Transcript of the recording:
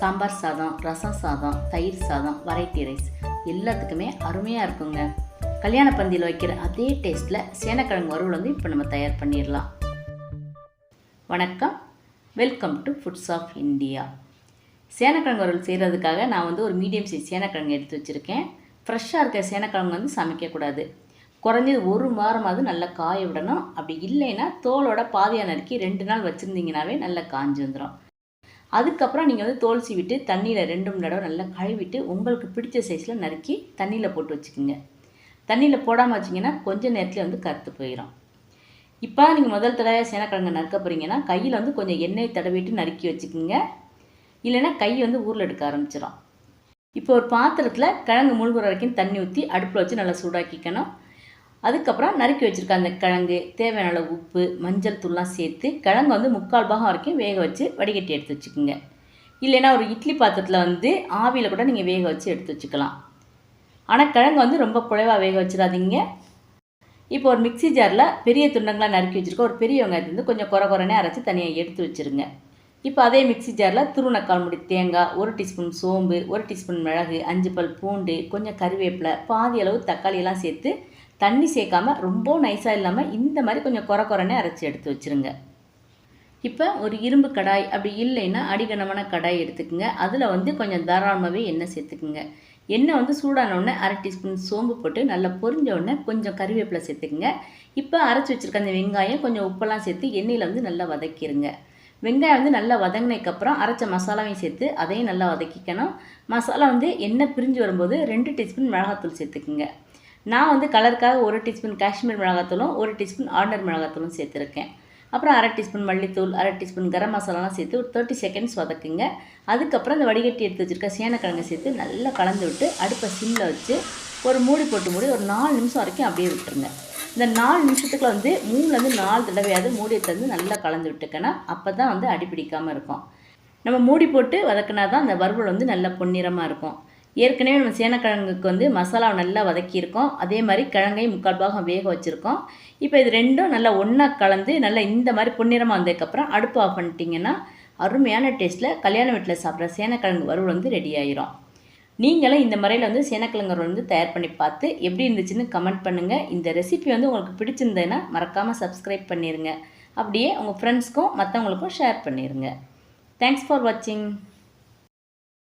சாம்பார் சாதம் ரசம் சாதம் தயிர் சாதம் வெரைட்டி ரைஸ் எல்லாத்துக்குமே அருமையாக இருக்குங்க. கல்யாண பந்தியில் வைக்கிற அதே டேஸ்ட்டில் சேனக்கிழங்கு வறுவல் வந்து இப்போ நம்ம தயார் பண்ணிடலாம். வணக்கம். Welcome to foods of India சேனக்கிழங்கு வறுவல் செய்கிறதுக்காக நான் வந்து ஒரு மீடியம் சைஸ் சேனக்கிழங்கு எடுத்து வச்சுருக்கேன். ஃப்ரெஷ்ஷாக இருக்க சேனக்கிழங்கு வந்து சமைக்கக்கூடாது குறைஞ்சது ஒரு வாரமாவது நல்லா காய விடணும். அப்படி இல்லைன்னா தோலோட பாதியாக நறுக்கி ரெண்டு நாள் வச்சுருந்தீங்கனாவே நல்லா காஞ்சி வந்துடும் அதுக்கப்புறம் நீங்கள் வந்து தோல் விட்டு தண்ணியில் ரெண்டு மணி தடவை நல்லா கழுவிட்டு உங்களுக்கு பிடிச்ச சைஸில் நறுக்கி தண்ணியில் போட்டு வச்சுக்கோங்க. தண்ணியில் போடாமல் வச்சிங்கன்னா கொஞ்சம் நேரத்தில் வந்து கருத்து போயிடும் இப்போ நீங்கள் முதல் தடவை சேனக்கிழங்கு நறுக்க போகிறீங்கன்னா கையில் வந்து கொஞ்சம் எண்ணெய் தடவிட்டு நறுக்கி வச்சுக்கோங்க. இல்லைன்னா கை வந்து ஊரில் எடுக்க ஆரம்பிச்சிடும் இப்போ ஒரு பாத்திரத்தில் கிழங்கு முழுகுற வரைக்கும் தண்ணி ஊற்றி அடுப்பில் வச்சு நல்லா சூடாக்கிக்கணும். அதுக்கப்புறம் நறுக்கி வச்சுருக்க அந்த கிழங்கு தேவையான அளவு உப்பு மஞ்சள் தூள்லாம் சேர்த்து கிழங்கு வந்து முக்கால் பாகம் வரைக்கும் வேக வச்சு வடிகட்டி எடுத்து வச்சுக்கோங்க. இல்லைன்னா ஒரு இட்லி பாத்திரத்தில் வந்து ஆவியில் கூட நீங்கள் வேக வச்சு எடுத்து வச்சுக்கலாம். ஆனால் கிழங்கு வந்து ரொம்ப குழைவாக வேக வச்சிடாதீங்க. இப்போ ஒரு மிக்ஸி ஜாரில் பெரிய துண்டங்களாக நறுக்கி வச்சுருக்கோம் ஒரு பெரிய வெங்காயத்தை வந்து கொஞ்சம் குறை குறைனே அரைச்சி தனியாக எடுத்து வச்சுருங்க. இப்போ அதே மிக்ஸி ஜாரில் துருவன முடி தேங்காய் ஒரு டீஸ்பூன் சோம்பு ஒரு டீஸ்பூன் மிளகு அஞ்சு பல் பூண்டு கொஞ்சம் கறிவேப்பிலை பாதி அளவு தக்காளியெல்லாம் சேர்த்து தண்ணி சேர்க்காமல் ரொம்ப நைஸாக இல்லாமல் இந்த மாதிரி கொஞ்சம் குறை குறைனே அரைச்சி எடுத்து வச்சுருங்க. இப்போ ஒரு இரும்பு கடாய் அப்படி இல்லைன்னா அடிகனமான கடாய் எடுத்துக்கோங்க. அதில் வந்து கொஞ்சம் தாராளமாகவே எண்ணெய் சேர்த்துக்குங்க. எண்ணெய் வந்து சூடான உடனே அரை டீஸ்பூன் சோம்பு போட்டு நல்லா பொரிஞ்ச உடனே கொஞ்சம் கறிவேப்பிலை சேர்த்துக்குங்க. இப்போ அரைச்சி வச்சுருக்க அந்த வெங்காயம் கொஞ்சம் உப்பெல்லாம் சேர்த்து எண்ணெயில் வந்து நல்லா வதக்கிடுங்க வெங்காயம் வந்து நல்லா வதங்கினதுக்கப்புறம் அரைச்ச மசாலாவையும் சேர்த்து அதையும் நல்லா வதக்கிக்கணும். மசாலா வந்து எண்ணெய் பிரிஞ்சு வரும்போது ரெண்டு டீஸ்பூன் மிளகாத்தூள் சேர்த்துக்குங்க. நான் வந்து கலருக்காக ஒரு டீஸ்பூன் காஷ்மீர் மிளகாத்தூளும் ஒரு டீஸ்பூன் ஆர்டர் மிளகாத்தூளும் சேர்த்துருக்கேன். அப்புறம் அரை டீஸ்பூன் மல்லித்தூள் அரை டீஸ்பூன் கரம் மசாலாலாம் சேர்த்து ஒரு தேர்ட்டி செகண்ட்ஸ் வதக்குங்க. அதுக்கப்புறம் இந்த வடிகட்டி எடுத்து வச்சுருக்க சேனக்கிழங்கு சேர்த்து நல்லா கலந்து விட்டு அடுப்பை சிம்மில் வச்சு ஒரு மூடி போட்டு மூடி ஒரு நாலு நிமிஷம் வரைக்கும் அப்படியே விட்டுருங்க. இந்த நாலு நிமிஷத்துக்குள்ள வந்து மூணுலேருந்து நாலு தடவையாவது மூடியை தந்து நல்லா கலந்து விட்டுக்கணும். அப்போ தான் வந்து அடிப்பிடிக்காமல் இருக்கும். நம்ம மூடி போட்டு வதக்கினா தான் அந்த வறுவல் வந்து நல்லா பொன்னிறமாக இருக்கும். ஏற்கனவே நம்ம சேனக்கிழங்குக்கு வந்து மசாலாவை நல்லா வதக்கியிருக்கோம். அதே மாதிரி கிழங்கையும் முக்கால் பாகம் வேக வச்சுருக்கோம். இப்போ இது ரெண்டும் நல்லா ஒன்றா கலந்து நல்லா இந்த மாதிரி பொன்னிறமாக வந்ததுக்கப்புறம் அடுப்பு ஆஃப் பண்ணிட்டீங்கன்னா அருமையான டேஸ்ட்டில் கல்யாண வீட்டில் சாப்பிட்ற சேனக்கிழங்கு வறுவல் வந்து ரெடி ஆயிரும். நீங்களும் இந்த முறையில் வந்து சேனக்கிழங்கு வந்து தயார் பண்ணி பார்த்து எப்படி இருந்துச்சுன்னு கமெண்ட் பண்ணுங்கள் இந்த ரெசிபி வந்து உங்களுக்கு பிடிச்சிருந்ததுன்னா மறக்காமல் சப்ஸ்கிரைப் பண்ணிடுங்க அப்படியே உங்கள் ஃப்ரெண்ட்ஸ்க்கும் மற்றவங்களுக்கும் ஷேர் பண்ணிடுங்க தேங்க்ஸ் ஃபார் வாட்சிங்